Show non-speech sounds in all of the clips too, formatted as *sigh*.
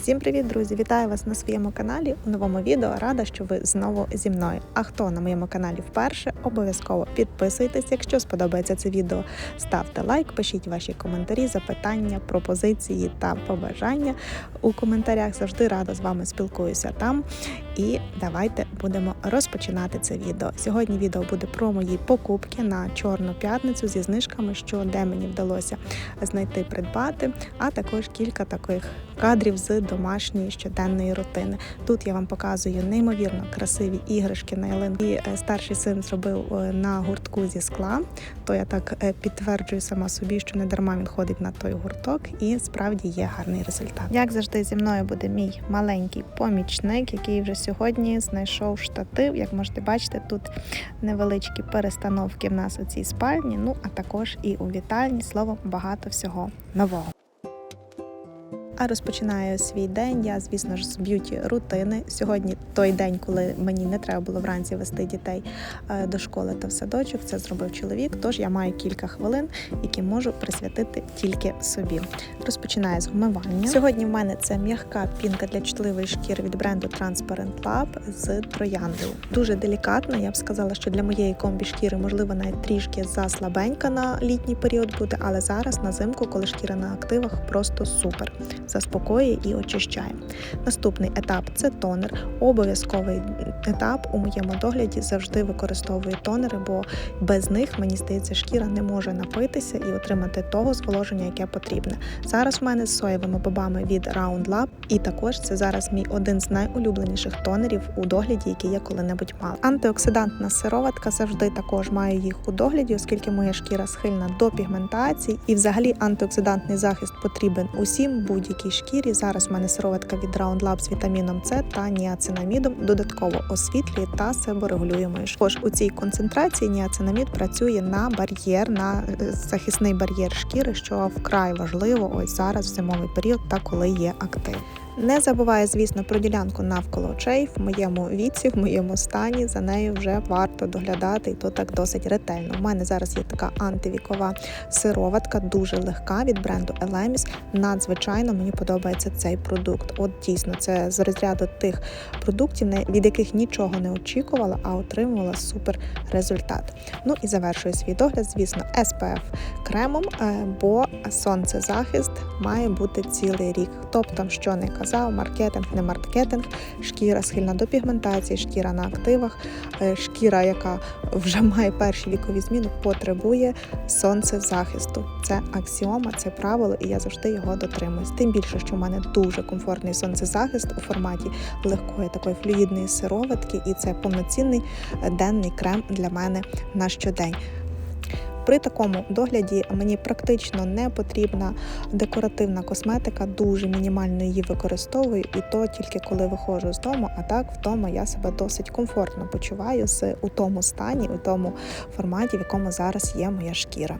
Всім привіт, друзі! Вітаю вас на своєму каналі у новому відео. Рада, що ви знову зі мною. А хто на моєму каналі вперше, обов'язково підписуйтесь. Якщо сподобається це відео, ставте лайк, пишіть ваші коментарі, запитання, пропозиції та побажання у коментарях. Завжди рада з вами спілкуюся там. І давайте будемо розпочинати це відео. Сьогодні відео буде про мої покупки на чорну п'ятницю зі знижками, що де мені вдалося знайти придбати, а також кілька таких кадрів з домашньої щоденної рутини. Тут я вам показую неймовірно красиві іграшки на ялинку. І е, старший син зробив е, на гуртку зі скла. То я так е, підтверджую сама собі, що не дарма він ходить на той гурток, і справді є гарний результат. Як завжди, зі мною буде мій маленький помічник, який вже сьогодні знайшов штатив. Як можете бачити, тут невеличкі перестановки в нас у цій спальні. Ну а також і у вітальні. Словом, багато всього нового. А розпочинаю свій день. Я, звісно ж, з б'юті рутини. Сьогодні той день, коли мені не треба було вранці вести дітей е, до школи та в садочок. Це зробив чоловік. Тож я маю кілька хвилин, які можу присвятити тільки собі. Розпочинаю з вмивання. Сьогодні в мене це м'яка пінка для чутливої шкіри від бренду Transparent Lab з трояндою. Дуже делікатна. Я б сказала, що для моєї комбі шкіри можливо навіть трішки заслабенька на літній період буде, але зараз на зимку, коли шкіра на активах, просто супер заспокоює і очищає. Наступний етап це тонер. Обов'язковий етап у моєму догляді завжди використовую тонери, бо без них мені здається, шкіра не може напитися і отримати того зволоження, яке потрібне. Зараз в мене з соєвими бобами від Round Lab, і також це зараз мій один з найулюбленіших тонерів у догляді, який я коли-небудь мала. Антиоксидантна сироватка завжди також маю їх у догляді, оскільки моя шкіра схильна до пігментації, і взагалі антиоксидантний захист потрібен усім будь-якій шкірі. Зараз в мене сироватка від Round Lab з вітаміном С та ніацинамідом додатково освітлює та себорегулює. Тож у цій концентрації ніацинамід працює на бар'єр, на е, захисний бар'єр шкіри, що вкрай важливо ось зараз в зимовий період та коли є актив. Не забуваю, звісно, про ділянку навколо очей в моєму віці, в моєму стані. За нею вже варто доглядати, і то так досить ретельно. У мене зараз є така антивікова сироватка, дуже легка від бренду Elemis. Надзвичайно мені подобається цей продукт. От дійсно, це з розряду тих продуктів, від яких нічого не очікувала, а отримувала супер результат. Ну і завершую свій догляд, звісно, SPF кремом, е, бо сонцезахист має бути цілий рік. Там що не казав, маркетинг, не маркетинг, шкіра схильна до пігментації, шкіра на активах, е, шкіра, яка вже *laughs* має перші вікові зміни, потребує сонцезахисту. Це аксіома, це правило, і я завжди його дотримуюсь. Тим більше, що в мене дуже комфортний сонцезахист у форматі легкої такої флюїдної сироватки, і це повноцінний е, денний крем для мене на щодень. При такому догляді мені практично не потрібна декоративна косметика, дуже мінімально її використовую, і то тільки коли виходжу з дому, а так вдома я себе досить комфортно почуваю з у тому стані, у тому форматі, в якому зараз є моя шкіра.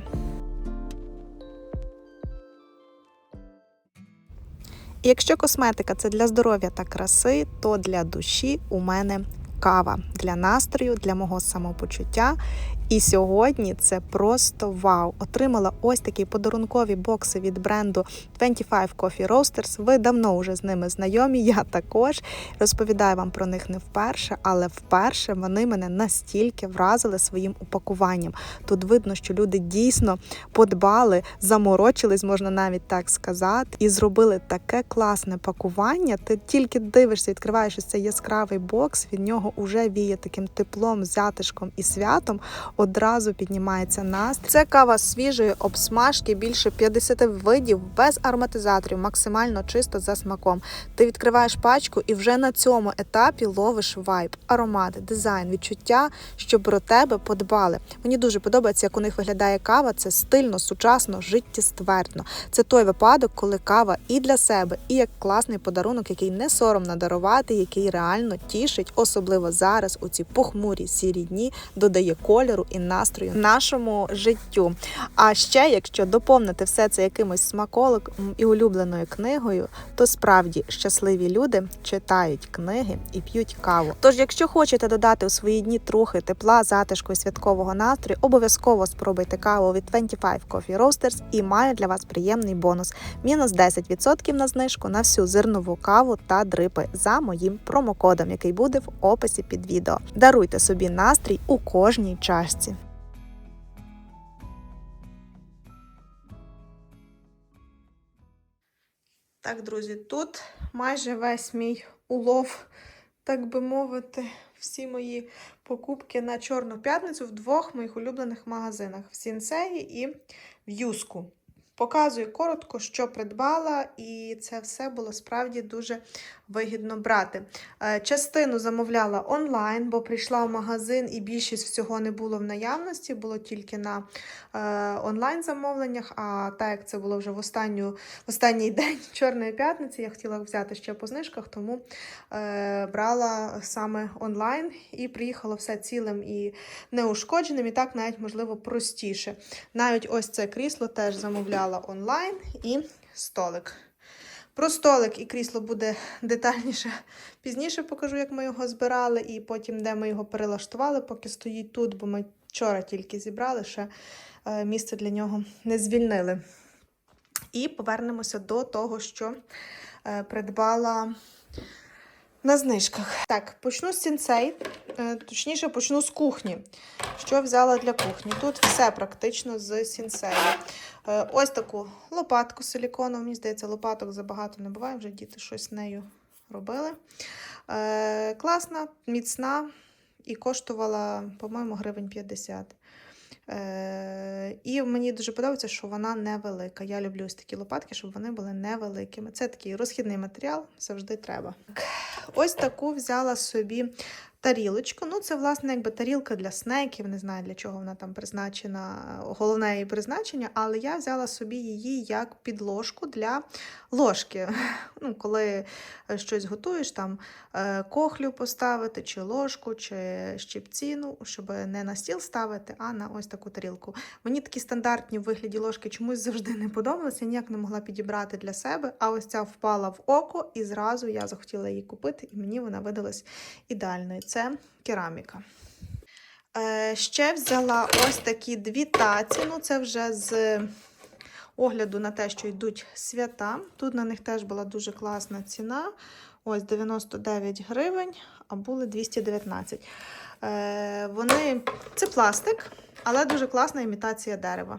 Якщо косметика це для здоров'я та краси, то для душі у мене кава для настрою, для мого самопочуття. І сьогодні це просто вау! Отримала ось такі подарункові бокси від бренду 25 Coffee Roasters. Ви давно вже з ними знайомі. Я також розповідаю вам про них не вперше, але вперше вони мене настільки вразили своїм упакуванням. Тут видно, що люди дійсно подбали, заморочились, можна навіть так сказати, і зробили таке класне пакування. Ти тільки дивишся, відкриваєш цей яскравий бокс. Від нього вже віє таким теплом, затишком і святом одразу піднімається настрій. Це кава свіжої обсмажки, більше 50 видів, без ароматизаторів, максимально чисто за смаком. Ти відкриваєш пачку і вже на цьому етапі ловиш вайб, аромати, дизайн, відчуття, що про тебе подбали. Мені дуже подобається, як у них виглядає кава. Це стильно, сучасно, життєствердно. Це той випадок, коли кава і для себе, і як класний подарунок, який не соромно дарувати, який реально тішить, особливо зараз у ці похмурі сірі дні, додає кольору і настрою нашому життю. А ще, якщо доповнити все це якимось смаколиком і улюбленою книгою, то справді щасливі люди читають книги і п'ють каву. Тож, якщо хочете додати у свої дні трохи тепла, затишку і святкового настрою, обов'язково спробуйте каву від 25 Coffee Roasters і маю для вас приємний бонус: мінус 10% на знижку на всю зернову каву та дрипи за моїм промокодом, який буде в описі під відео. Даруйте собі настрій у кожній чашці. Так, друзі, тут майже весь мій улов, так би мовити, всі мої покупки на Чорну п'ятницю в двох моїх улюблених магазинах в Сінсеї і в Юску. Показую коротко, що придбала, і це все було справді дуже вигідно брати. Е, Частину замовляла онлайн, бо прийшла в магазин і більшість всього не було в наявності, було тільки на е, онлайн замовленнях. А так як це було вже в, останню, в останній *laughs* день Чорної п'ятниці, я хотіла взяти ще по знижках, тому е, брала саме онлайн і приїхало все цілим і неушкодженим, і так навіть можливо простіше. Навіть ось це крісло теж замовляла онлайн і столик. Про столик і крісло буде детальніше *laughs* пізніше покажу, як ми його збирали, і потім, де ми його перелаштували, поки стоїть тут, бо ми вчора тільки зібрали, ще е, місце для нього не звільнили. І повернемося до того, що е, придбала на знижках. Так, почну з сінцей, е, точніше, почну з кухні. Що взяла для кухні? Тут все практично з сінцею. Е, Ось таку лопатку силіконову. Мені здається, лопаток забагато не буває, вже діти щось нею робили. Е, Класна, міцна і коштувала, по-моєму, гривень 50. Е, і мені дуже подобається, що вона невелика. Я люблю ось такі лопатки, щоб вони були невеликими. Це такий розхідний матеріал, завжди треба. Ось таку взяла собі тарілочку. Ну, це, власне, якби тарілка для снеків, не знаю, для чого вона там призначена, головне її призначення, але я взяла собі її як підложку для ложки. *laughs* Ну, Коли щось готуєш, там е, кохлю поставити, чи ложку, чи щипці, ну, щоб не на стіл ставити, а на ось таку тарілку. Мені такі стандартні в вигляді ложки чомусь завжди не подобалися, ніяк не могла підібрати для себе, а ось ця впала в око, і зразу я захотіла її купити, і мені вона видалась ідеальною. Це кераміка. Е, ще взяла ось такі дві таці. Ну, це вже з огляду на те, що йдуть свята. Тут на них теж була дуже класна ціна. Ось 99 гривень, а були 219. Е, вони, Це пластик, але дуже класна імітація дерева.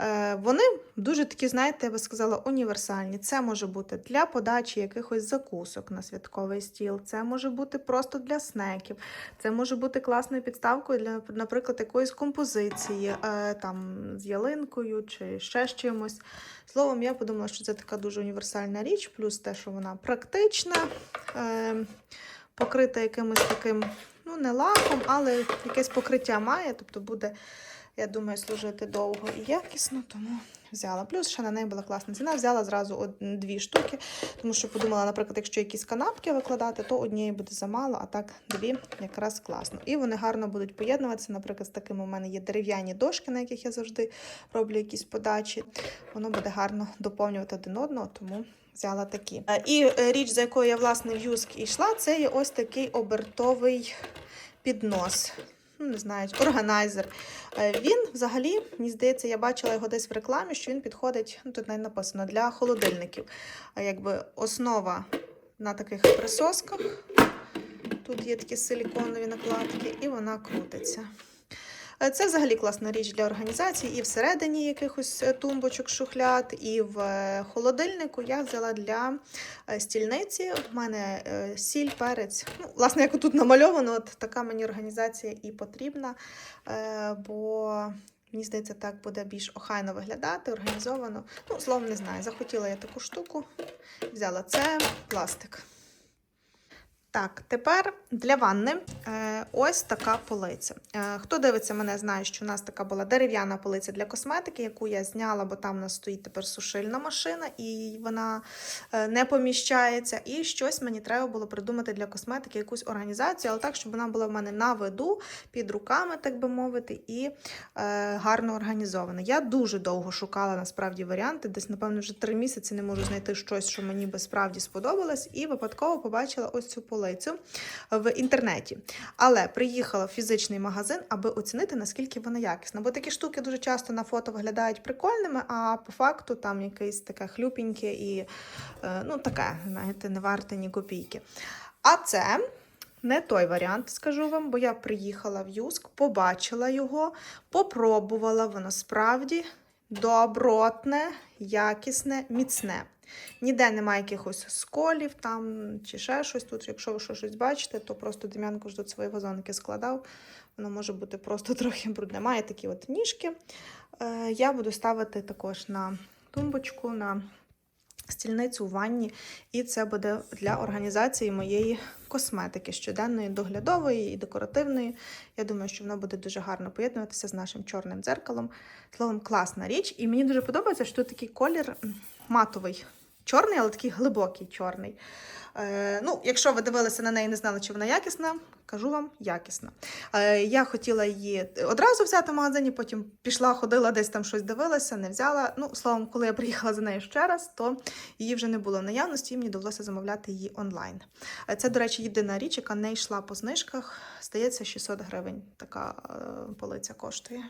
Е, Вони дуже такі, знаєте, я би сказала, універсальні. Це може бути для подачі якихось закусок на святковий стіл, це може бути просто для снеків, це може бути класною підставкою для, наприклад, якоїсь композиції, е, там з ялинкою чи ще з чимось. Словом, я подумала, що це така дуже універсальна річ, плюс те, що вона практична, е, покрита якимось таким, ну, не лаком, але якесь покриття має, тобто буде. Я думаю, служити довго і якісно, тому взяла. Плюс ще на неї була класна ціна. Взяла зразу дві штуки, тому що подумала, наприклад, якщо якісь канапки викладати, то однієї буде замало, а так дві якраз класно. І вони гарно будуть поєднуватися. Наприклад, з такими у мене є дерев'яні дошки, на яких я завжди роблю якісь подачі. Воно буде гарно доповнювати один одного, тому. Взяла такі. Е, І е, річ, за якою я власне в юск йшла, це є ось такий обертовий піднос ну, не знаю, органайзер. Е, Він взагалі, мені здається, я бачила його десь в рекламі, що він підходить, ну тут навіть написано, для холодильників. А якби основа на таких присосках. Тут є такі силіконові накладки, і вона крутиться. Е, Це взагалі класна річ для організації і всередині якихось е, тумбочок, шухляд, і в е, холодильнику я взяла для стільниці. В мене сіль, перець. Ну, власне, як тут намальовано, от така мені організація і потрібна, бо мені здається, так буде більш охайно виглядати, організовано. Ну, словом, не знаю. Захотіла я таку штуку, взяла це пластик. Так, тепер для ванни е, ось така полиця. Е, хто дивиться мене, знає, що у нас така була дерев'яна полиця для косметики, яку я зняла, бо там у нас стоїть тепер сушильна машина, і вона е, не поміщається. І щось мені треба було придумати для косметики, якусь організацію, але так, щоб вона була в мене на виду, під руками, так би мовити, і гарно організована. Я дуже довго шукала насправді варіанти, десь, напевно, вже три місяці не можу знайти щось, що мені би справді сподобалось, і випадково побачила ось цю полицю в інтернеті. Але приїхала в фізичний магазин, аби оцінити, наскільки вона якісна. Бо такі штуки дуже часто на фото виглядають прикольними, а по факту там якесь таке хлюпіньке і е, ну таке, знаєте, не варте ні копійки. А це. Не той варіант, скажу вам, бо я приїхала в Юск, побачила його, попробувала, воно справді добротне, якісне, міцне. Ніде немає якихось сколів там чи ще щось тут. Якщо ви щось бачите, то просто Дем'янко ж тут свої вазонки складав. Воно може бути просто *laughs* трохи брудне. Має такі от ніжки. Е, я буду ставити також на тумбочку, на стільницю у ванні, і це буде для організації моєї косметики щоденної, доглядової і декоративної. Я думаю, що воно буде дуже гарно поєднуватися з нашим чорним дзеркалом. Словом, класна річ. І мені дуже подобається, що тут такий колір матовий. Чорний, але такий глибокий чорний. Е, ну, якщо ви дивилися на неї і не знали, чи вона якісна, кажу вам якісна. Е, я хотіла її одразу взяти в магазині, потім пішла, ходила, десь там щось дивилася, не взяла. Ну, словом, коли я приїхала за нею ще раз, то її вже не було в наявності, і мені довелося замовляти її онлайн. Е, Це, до речі, єдина річ, яка не йшла по знижках. Здається, 600 гривень така е, полиця коштує.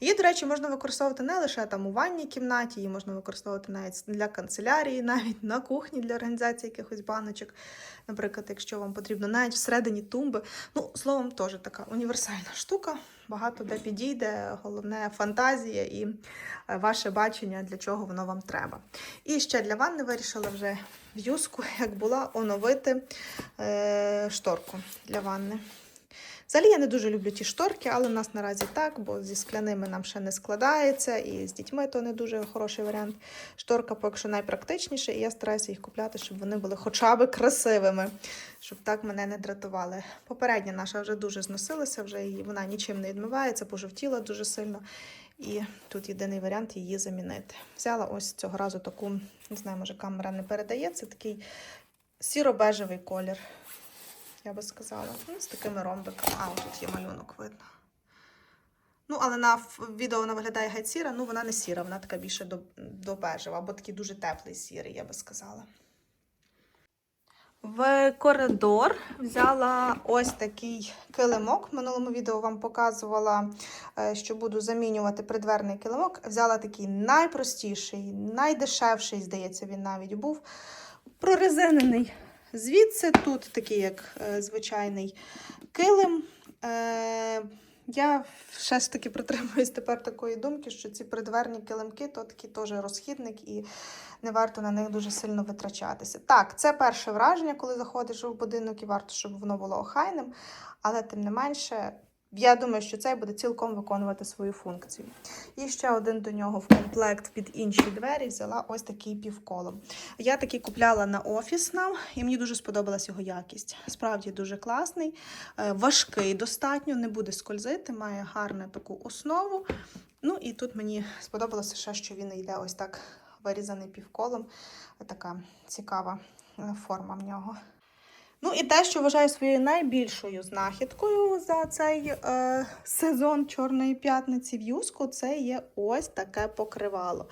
Її, до речі, можна використовувати не лише там у ванній кімнаті, її можна використовувати навіть для канцелярії, *laughs* навіть на кухні для організації якихось баночок. Наприклад, якщо вам потрібно, навіть всередині тумби. Ну, словом, теж така універсальна штука. Багато де підійде, головне фантазія і е, ваше бачення, для чого воно вам треба. І ще для ванни вирішила вже в юску, як була, оновити е, шторку для ванни. Взагалі я не дуже люблю ті шторки, але в нас наразі так, бо зі скляними нам ще не складається, і з дітьми то не дуже хороший варіант. Шторка поки що найпрактичніша, і я стараюся їх купляти, щоб вони були хоча б красивими, щоб так мене не дратували. Попередня наша вже дуже зносилася, вже її, вона нічим не відмивається, пожовтіла дуже сильно. І тут єдиний варіант її замінити. Взяла ось цього разу таку, не знаю, може камера не передає, це такий сіро-бежевий колір я би сказала. Ну, з такими ромбиками. А, тут є малюнок видно. Ну, але на відео вона виглядає геть сіра, ну вона не сіра, вона така більше до, до бежева, або такий дуже теплий сірий, я би сказала. В коридор взяла ось такий килимок. В минулому відео вам показувала, е, що буду замінювати придверний килимок. Взяла такий найпростіший, найдешевший, здається, він навіть був. Прорезинений Звідси тут такий, як е, звичайний килим. Е, я все ж таки притримуюсь тепер такої думки, що ці придверні килимки то такий теж розхідник і не варто на них дуже сильно витрачатися. Так, це перше враження, коли заходиш в будинок, і варто, щоб воно було охайним, але тим не менше. Я думаю, що цей буде цілком виконувати свою функцію. І ще один до нього в комплект під інші двері взяла ось такий півколом. Я такий купляла на офіс нам, і мені дуже сподобалась його якість. Справді дуже класний, е, важкий достатньо, не буде скользити, має гарну таку основу. Ну і тут мені сподобалося ще, що він йде ось так вирізаний півколом. Така цікава е, форма в нього. Ну і те, що вважаю своєю найбільшою знахідкою за цей е, сезон Чорної п'ятниці в Юску, це є ось таке покривало.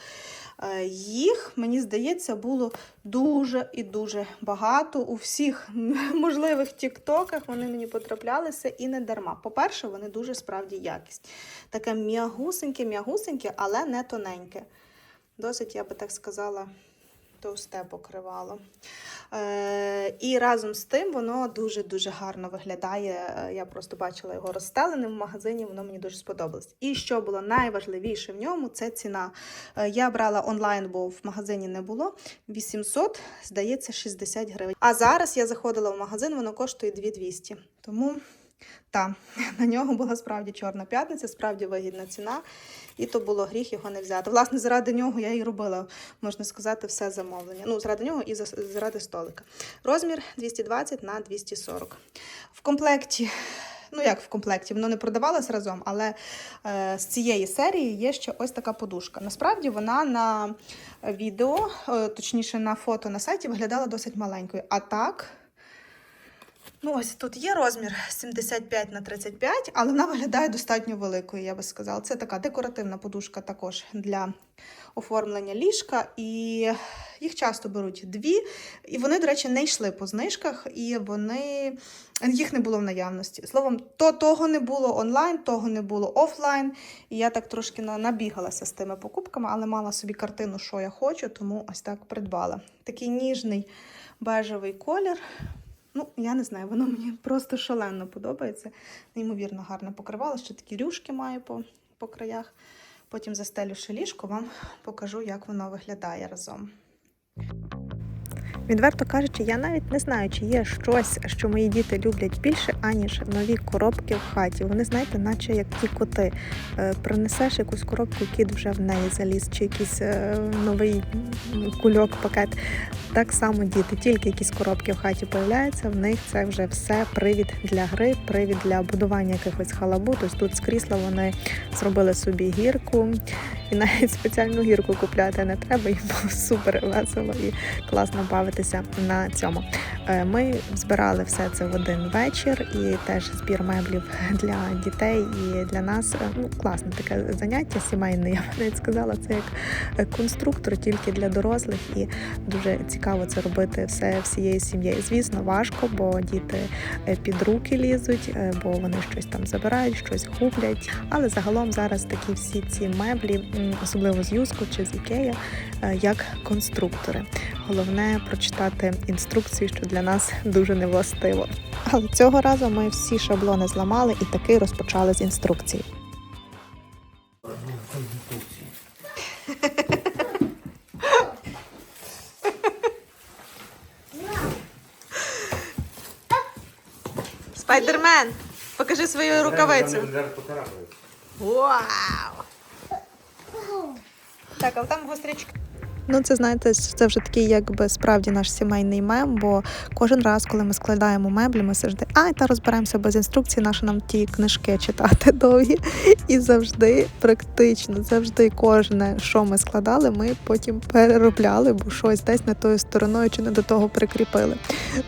Е, їх, мені здається, було дуже і дуже багато у всіх *laughs* можливих тіктоках. Вони мені потраплялися і не дарма. По-перше, вони дуже справді якісні. Таке м'ягусеньке, м'ягусеньке, але не тоненьке. Досить, я би так сказала, товсте покривало. Е, і разом з тим воно дуже-дуже гарно виглядає. Е, Я просто бачила його розстеленим в магазині, воно мені дуже сподобалось. І що було найважливіше в ньому, це ціна. Е, Я брала онлайн, бо в магазині не було. 800, здається, 60 гривень. А зараз я заходила в магазин, воно коштує 2200. Тому Та, *laughs* на нього була справді чорна п'ятниця, справді вигідна ціна, і то було гріх його не взяти. Власне, заради нього я і робила, можна сказати, все замовлення. Ну, заради нього і заради столика. Розмір 220 на 240. В комплекті, ну як в комплекті, воно не продавалось разом, але е, з цієї серії є ще ось така подушка. Насправді вона на відео, е, точніше на фото на сайті, виглядала досить маленькою. А так. Ну, ось тут є розмір 75 на 35, але вона виглядає достатньо великою, я би сказала. Це така декоративна подушка також для оформлення ліжка. І їх часто беруть дві. І вони, до речі, не йшли по знижках, і вони їх не було в наявності. Словом, то того не було онлайн, того не було офлайн. І я так трошки набігалася з тими покупками, але мала собі картину, що я хочу, тому ось так придбала. Такий ніжний бежевий колір. Ну, я не знаю, воно мені просто шалено подобається. Неймовірно гарне покривало, ще такі рюшки маю по, по краях. Потім застелю ще ліжко, вам покажу, як воно виглядає разом. Відверто кажучи, я навіть не знаю, чи є щось, що мої діти люблять більше, аніж нові коробки в хаті. Вони, знаєте, наче як ті коти. Е, Принесеш якусь коробку, кіт вже в неї заліз, чи якийсь е, новий кульок, пакет. Так само діти, тільки якісь коробки в хаті появляються, в них це вже все привід для гри, привід для будування якихось халабут. Ось тут з крісла вони зробили собі гірку, і навіть спеціальну гірку купляти не треба. Їм було супер весело і класно бавитися на цьому. Е, Ми збирали все це в один вечір, і теж збір меблів *laughs* для дітей і для нас. Е, Ну, класне таке заняття сімейне. Я б навіть сказала, це як е, конструктор тільки для дорослих, і дуже цікаво це робити все всією сім'єю. Звісно, важко, бо діти під руки лізуть, бо вони щось там забирають, щось гублять. Але загалом зараз такі всі ці меблі, особливо з Юску чи з Ікея, як конструктори. Головне прочитати інструкцію, що для нас дуже невластиво. Але цього разу ми всі шаблони зламали і таки розпочали з інструкцій. Спайдермен, покажи свою рукавицю. Вау! Так, а там гострячка. Ну, це знаєте, це вже такий, якби справді наш сімейний мем, бо кожен раз, коли ми складаємо меблі, ми завжди ай, та розберемося без інструкції, нащо нам ті книжки читати *laughs* довгі. І завжди, практично, завжди кожне, що ми складали, ми потім переробляли, бо щось десь не тою стороною чи не до того прикріпили.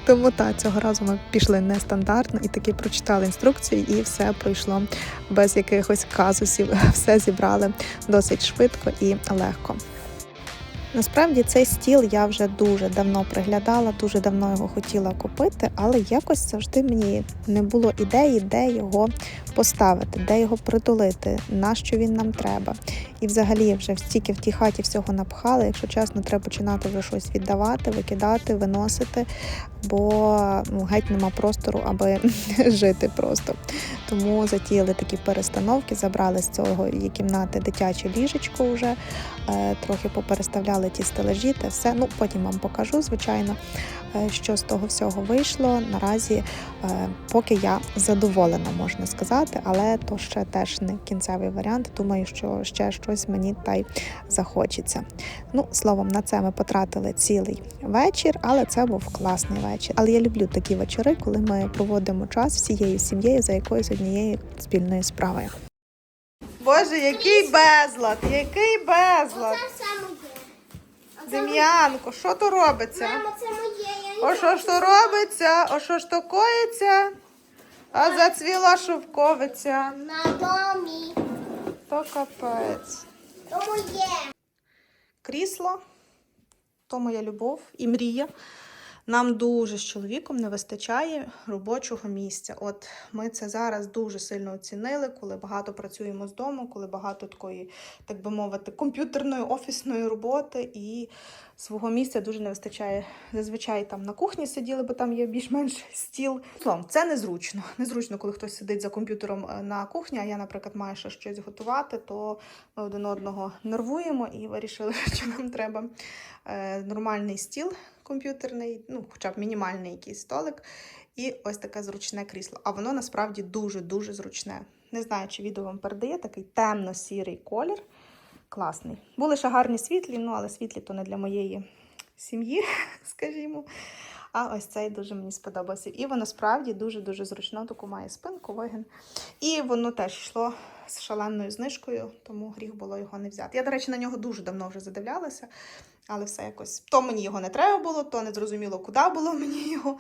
Тому так, цього разу ми пішли нестандартно і таки прочитали інструкцію, і все пройшло без якихось казусів. *laughs* Все зібрали досить швидко і легко. Насправді цей стіл я вже дуже давно приглядала, дуже давно його хотіла купити, але якось завжди мені не було ідеї, де його поставити, де його притулити, на що він нам треба. І взагалі вже стільки в тій хаті всього напхали, якщо чесно, треба починати вже щось віддавати, викидати, виносити, бо ну, геть нема простору, аби *laughs* жити просто. Тому затіяли такі перестановки, забрали з цього її кімнати дитяче ліжечко вже, е, трохи попереставляли ті стележі та все. Ну, потім вам покажу, звичайно, е, що з того всього вийшло. Наразі, е, поки я задоволена, можна сказати, але то ще теж не кінцевий варіант. Думаю, що ще щось мені та й захочеться. Ну, словом, на це ми потратили цілий вечір, але це був класний вечір. Але я люблю такі вечори, коли ми проводимо час всією сім'єю за якоюсь однією спільною справою. Боже, який безлад! Який безлад! Дем'янко, що то робиться? моє. Це моє. О, що ж то робиться? О, що ж то коїться? А зацвіла шовковиця. На домі. То капець. То моє. крісло, то моя любов і мрія. Нам дуже з чоловіком не вистачає робочого місця. От ми це зараз дуже сильно оцінили, коли багато працюємо з дому, коли багато такої, так би мовити, комп'ютерної офісної роботи і свого місця дуже не вистачає. Зазвичай там на кухні сиділи, бо там є більш-менш стіл. Словом, це незручно. Незручно, коли хтось сидить за комп'ютером е, на кухні, а я, наприклад, маю ще щось готувати, то ми один одного нервуємо і вирішили, *laughs* що нам треба е, нормальний стіл комп'ютерний, ну, хоча б мінімальний якийсь столик. і ось таке зручне крісло. А воно насправді дуже-дуже зручне. Не знаю, чи відео вам передає такий темно-сірий колір. Класний. Були ще гарні світлі, ну але світлі то не для моєї сім'ї, *laughs* скажімо. А ось цей дуже мені сподобався. І воно справді дуже-дуже зручно, таку має спинку, вигін. І воно теж йшло з шаленою знижкою, тому гріх було його не взяти. Я, до речі, на нього дуже давно вже задивлялася, але все якось то мені його не треба було, то не зрозуміло, куди було *laughs* мені його.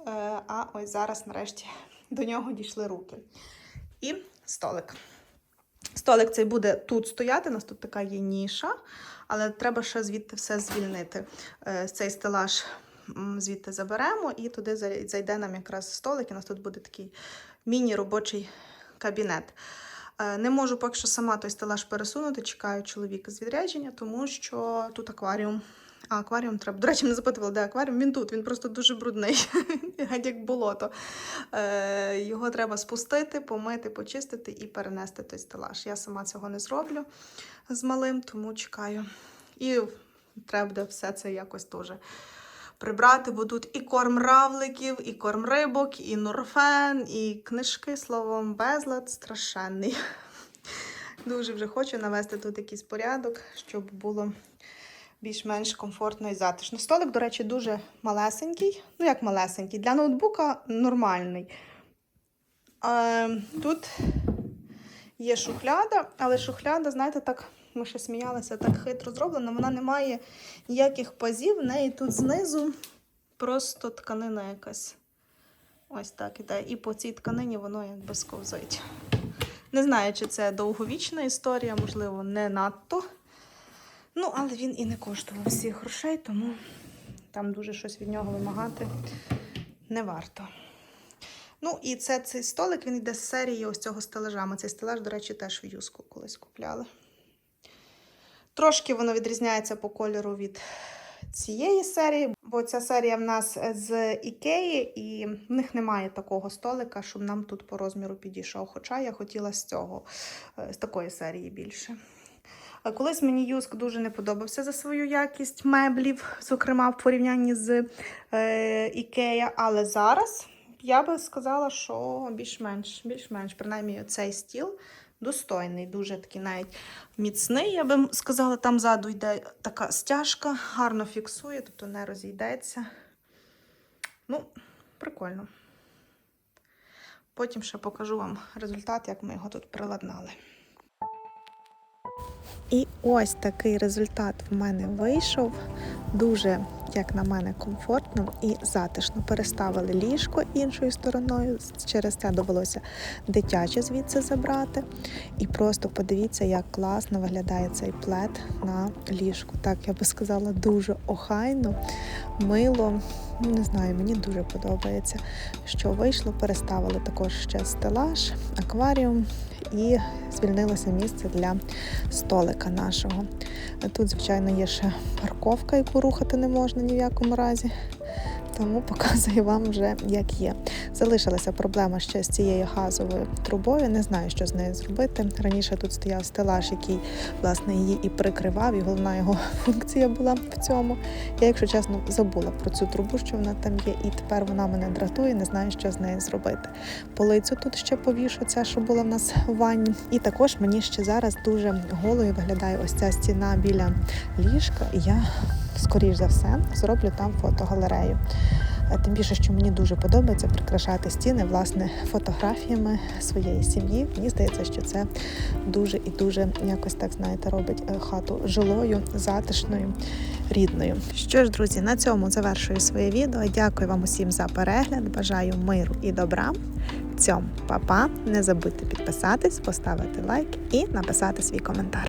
Е, А ось зараз, нарешті, до нього дійшли руки. І столик. Столик цей буде тут стояти, у нас тут така є ніша, але треба ще звідти все звільнити. Е, Цей стелаж звідти заберемо і туди зайде нам якраз столик. І у нас тут буде такий міні-робочий кабінет. Е, Не можу поки що сама той стелаж пересунути, чекаю чоловіка з відрядження, тому що тут акваріум. А акваріум треба. До речі, мене запитували, де акваріум. Він тут, він просто дуже брудний, *laughs* геть як болото. Е, його треба спустити, помити, почистити і перенести той стелаж. Я сама цього не зроблю з малим, тому чекаю. І треба буде все це якось теж прибрати, бо тут і корм равликів, і корм рибок, і норфен, і книжки, словом, безлад страшенний. *laughs* Дуже вже хочу навести тут якийсь порядок, щоб було більш-менш комфортно і затишно. Столик, до речі, дуже малесенький. Ну, як малесенький, для ноутбука нормальний. Е, тут є шухляда, але шухляда, знаєте, так, ми ще сміялися, так хитро зроблена. Вона не має ніяких пазів. В неї тут знизу просто тканина якась. Ось так іде. І по цій тканині воно якби сковзить. Не знаю, чи це довговічна історія, можливо, не надто. Ну, але він і не коштував всіх грошей, тому там дуже щось від нього вимагати не варто. Ну, і це цей столик, він йде з серії ось цього стелажа. Ми цей стелаж, до речі, теж в юску колись купляли. Трошки воно відрізняється по кольору від цієї серії, бо ця серія в нас з Ікеї, і в них немає такого столика, щоб нам тут по розміру підійшов. Хоча я хотіла з цього, е, з такої серії більше. Колись мені Юск дуже не подобався за свою якість меблів, зокрема в порівнянні з е, Ікея, але зараз я би сказала, що більш-менш, більш-менш, принаймні, цей стіл достойний, дуже такий навіть міцний. Я би сказала, там ззаду йде така стяжка, гарно фіксує, тобто не розійдеться. Ну, прикольно. Потім ще покажу вам результат, як ми його тут приладнали. І ось такий результат в мене вийшов. Дуже, як на мене, комфортно і затишно. Переставили ліжко іншою стороною. Через це довелося дитяче звідси забрати. І просто подивіться, як класно виглядає цей плед на ліжку. Так, я би сказала, дуже охайно, мило. Ну, Не знаю, мені дуже подобається, що вийшло. Переставили також ще стелаж, акваріум і звільнилося місце для столика нашого. Тут, звичайно, є ще парковка, яку рухати не можна ні в якому разі. Тому показую вам вже, як є. Залишилася проблема ще з цією газовою трубою. Не знаю, що з нею зробити. Раніше тут стояв стелаж, який власне її і прикривав, і головна його *laughs* функція була в цьому. Я, якщо чесно, забула про цю трубу, що вона там є, і тепер вона мене дратує, не знаю, що з нею зробити. Полицю тут ще повішу, ця, що була в нас в ванні. І також мені ще зараз дуже голою виглядає ось ця стіна біля ліжка. Я, скоріш за все, зроблю там фотогалерею. Тим більше, що мені дуже подобається прикрашати стіни власне фотографіями своєї сім'ї. Мені здається, що це дуже і дуже якось так знаєте робить е, хату жилою, затишною, рідною. Що ж, друзі, на цьому завершую своє відео. Дякую вам усім за перегляд. Бажаю миру і добра. Цьому, па-па. Не забудьте підписатись, поставити лайк і написати свій коментар.